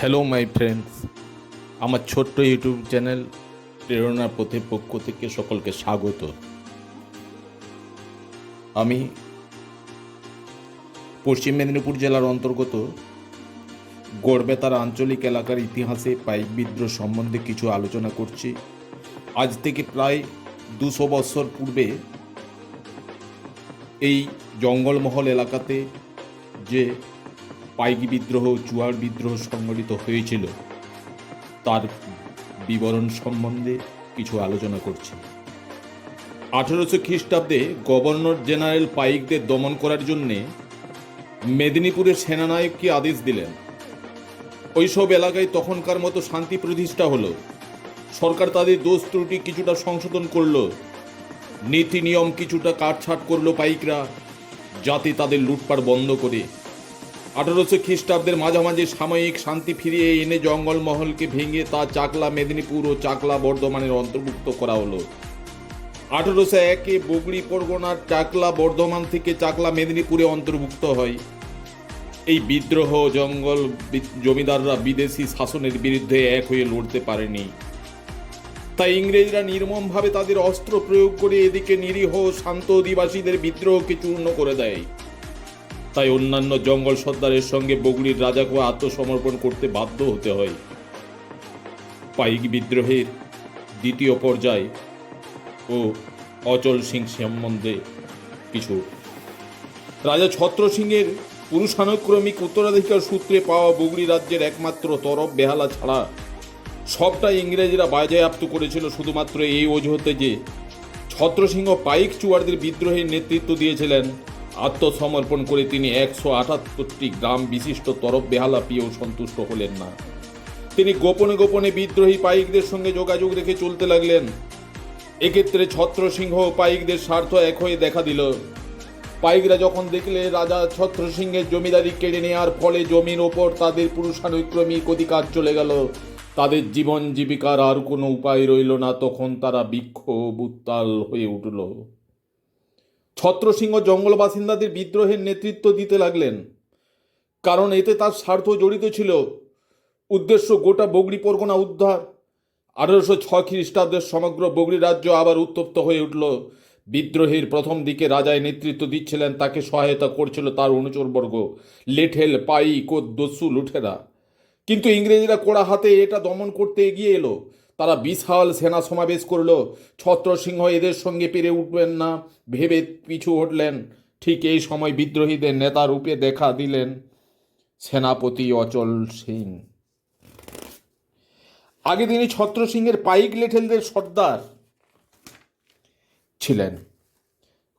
Hello my friends আমার ছোট্ট YouTube channel প্রেরণা পথে পক্ষ থেকে সকলকে স্বাগত। আমি পশ্চিম মেদিনীপুর জেলার অন্তর্গত গড়বেতার আঞ্চলিক এলাকার ইতিহাসে পাইক বিদ্রোহ সম্বন্ধে কিছু আলোচনা করছি। আজ থেকে প্রায় দুশো বছর পূর্বে এই জঙ্গলমহল এলাকাতে যে পাইক বিদ্রোহ, চুয়ার বিদ্রোহ সংগঠিত হয়েছিল। তার বিবরণ সম্বন্ধে কিছু আলোচনা করছি। আঠেরোশো খ্রিস্টাব্দে গভর্নর জেনারেল পাইকদের দমন করার জন্যে মেদিনীপুরের সেনানায়ককে আদেশ দিলেন? ওইসব এলাকায় তখনকার মতো শান্তি প্রতিষ্ঠা হলো। সরকার তাদের দোষ ত্রুটি কিছুটা সংশোধন করল। নীতি নিয়ম কিছুটা কাটছাট করল পাইকরা, যাতে তাদের লুটপাট বন্ধ করে আঠারোশো খ্রিস্টাব্দের মাঝামাঝি সাময়িক শান্তি ফিরিয়ে এনে জঙ্গলমহলকে ভেঙে তা চাকলা মেদিনীপুর ও চাকলা বর্ধমানের অন্তর্ভুক্ত করা হলো। আঠারোশো একে বগড়ি পরগনার চাকলা বর্ধমান থেকে চাকলা মেদিনীপুরে অন্তর্ভুক্ত হয়। এই বিদ্রোহ জঙ্গল জমিদাররা বিদেশি শাসনের বিরুদ্ধে এক হয়ে লড়তে পারেনি। তাই ইংরেজরা নির্মমভাবে তাদের অস্ত্র প্রয়োগ করে এদিকে নিরীহ শান্ত অধিবাসীদের বিদ্রোহকে চূর্ণ করে দেয়। তাই অন্যান্য জঙ্গল সর্দারের সঙ্গে বগুড়ির রাজাকে আত্মসমর্পণ করতে বাধ্য হতে হয়। পাইক বিদ্রোহের দ্বিতীয় পর্যায় ও অচল সিং সম্বন্ধে কিছু। রাজা ছত্র সিংয়ের পুরুষানুক্রমিক উত্তরাধিকার সূত্রে পাওয়া বগুড়ি রাজ্যের একমাত্র তরফ বেহালা ছাড়া সবটাই ইংরেজরা বাজেয়াপ্ত করেছিল শুধুমাত্র এই অজুহাতে যে ছত্রসিংহ পাইক চুয়ারদের বিদ্রোহের নেতৃত্ব দিয়েছিলেন আত্মসমর্পণ করে তিনি একশো আটাত্তরটি গ্রাম বিশিষ্ট তরফ বেহালা পেয়েও সন্তুষ্ট হলেন না। তিনি গোপনে গোপনে বিদ্রোহী পাইকদের সঙ্গে যোগাযোগ রেখে চলতে লাগলেন। এক্ষেত্রে ছত্রসিংহ পাইকদের স্বার্থ এক হয়ে দেখা দিল। পাইকরা যখন দেখলে, রাজা ছত্রসিংহের জমিদারি কেড়ে নেওয়ার ফলে জমির ওপর তাদের পুরুষানুক্রমিক অধিকার চলে গেল। তাদের জীবন জীবিকার আর কোনো উপায় রইল না, তখন তারা বিক্ষোভ উত্তাল হয়ে উঠল। ছত্রসিংহ জঙ্গল বাসিন্দাদের বিদ্রোহের নেতৃত্ব দিতে লাগলেন। কারণ এতে তার স্বার্থ জড়িত ছিল। উদ্দেশ্য গোটা বগড়ি পরগনা উদ্ধার। আঠারোশো ছ খ্রিস্টাব্দের সমগ্র বগড়ি রাজ্য আবার উত্তপ্ত হয়ে উঠল। বিদ্রোহের প্রথম দিকে রাজায় নেতৃত্ব দিচ্ছিলেন, তাকে সহায়তা করছিল তার অনুচরবর্গ লেঠেল পাইক ও দস্যু লুঠেরা। কিন্তু ইংরেজরা কোড়া হাতে এটা দমন করতে এগিয়ে এলো। তারা বিশাল সেনা সমাবেশ করল। ছত্রসিংহ এদের সঙ্গে পেরে উঠবেন না। ভেবে পিছু হটলেন। ঠিক এই সময় বিদ্রোহীদের নেতা রূপে দেখা দিলেন সেনাপতি অচল সিং। আগে তিনি ছত্রসিংহের পাইক লেঠেলদের সর্দার ছিলেন।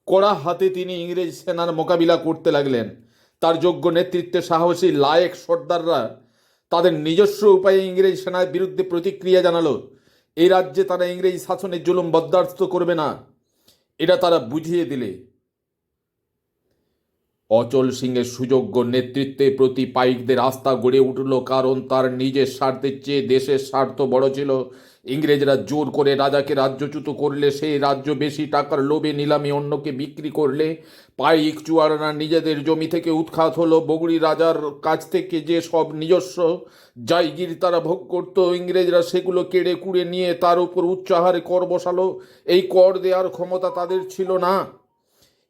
কড়া হাতে তিনি ইংরেজ সেনার মোকাবিলা করতে লাগলেন। তার যোগ্য নেতৃত্বে সাহসী লায়েক সর্দাররা তাদের নিজস্ব উপায়ে ইংরেজ সেনার বিরুদ্ধে প্রতিক্রিয়া জানালো। এই রাজ্যে তারা ইংরেজ শাসনের জুলুম বরদাস্ত করবে না। এটা তারা বুঝিয়ে দিলে। অচল সিংয়ের সুযোগ্য নেতৃত্বে প্রতি পাইকদের আস্থা গড়ে উঠল, কারণ তার নিজের স্বার্থের চেয়ে দেশের স্বার্থ বড় ছিল। ইংরেজরা জোর করে রাজাকে রাজ্যচ্যুত করলে, সেই রাজ্য বেশি টাকার লোভে নিলামে অন্যকে বিক্রি করলে, পাইক চুয়ারানা নিজেদের জমি থেকে উৎখাত হলো। বগুড়ি রাজার কাছ থেকে যে সব নিজস্ব জায়গির তারা ভোগ করত, ইংরেজরা সেগুলো কেড়ে কুড়ে নিয়ে তার উপর উচ্চাহারে কর বসালো এই কর দেওয়ার ক্ষমতা তাদের ছিল না।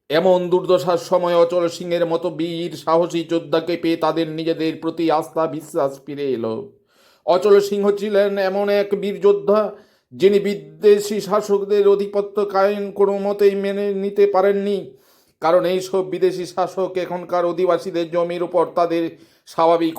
এমন দুর্দশার সময় অচল সিংহের মতো বীর, সাহসী যোদ্ধাকে পেয়ে তাদের নিজেদের প্রতি আস্থা, বিশ্বাস ফিরে এলো। অচল সিংহ ছিলেন এমন এক বীর যোদ্ধা, যিনি বিদেশি শাসকদের অধিপত্য কায়েম কোনো মতেই মেনে নিতে পারেননি। কারণ এইসব বিদেশি শাসক এখনকার অধিবাসীদের জমির উপর তাদের স্বাভাবিক